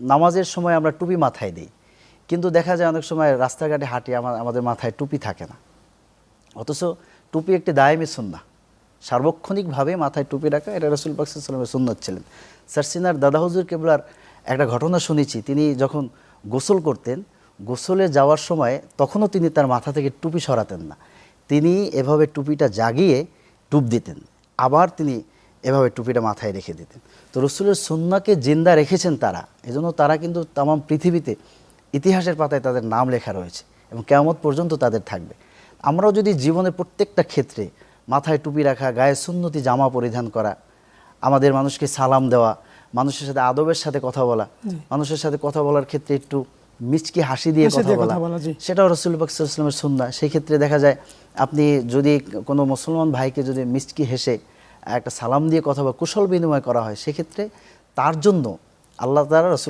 নামাজের সময় আমরা টুপি মাথায় দিই। কিন্তু দেখা যায় অনেক সময় রাস্তাঘাটে হাঁটি আমাদের মাথায় টুপি থাকে না। অথচ টুপি একটি দায়মি সুন্না সার্বক্ষণিকভাবে মাথায় টুপি রাখা, এটা রসুল পাকসাল্লামের সুন্নত ছিলেন। সারসিনার দাদা হুজুর কেবলার একটা ঘটনা শুনেছি, তিনি যখন গোসল করতেন, গোসলে যাওয়ার সময় তখনও তিনি তার মাথা থেকে টুপি সরাতেন না। তিনি এভাবে টুপিটা জাগিয়ে টুপ দিতেন। আবার তিনি এভাবে টুপিটা মাথায় রেখে দিতেন। তো রসুলের সুন্নাকে জিন্দা রেখেছেন তারা। এজন্য তারা কিন্তু তাম পৃথিবীতে ইতিহাসের পাতায় তাদের নাম লেখা রয়েছে এবং কেয়ামত পর্যন্ত তাদের থাকবে। আমরাও যদি জীবনের প্রত্যেকটা ক্ষেত্রে মাথায় টুপি রাখা গায়ে সুন্নতি জামা পরিধান করা আমাদের মানুষকে সালাম দেওয়া মানুষের সাথে আদবের সাথে কথা বলা মানুষের সাথে কথা বলার ক্ষেত্রে একটু মিচকি হাসি দিয়ে কথা বলা। সেটাও রসুল ইসলামের সুন্না সেই ক্ষেত্রে দেখা যায় আপনি যদি কোনো মুসলমান ভাইকে যদি মিচকি হেসে একটা সালাম দিয়ে কথা বা কুশল বিনিময় করা হয়, সেক্ষেত্রে তার জন্য আল্লাহ তালা রসুল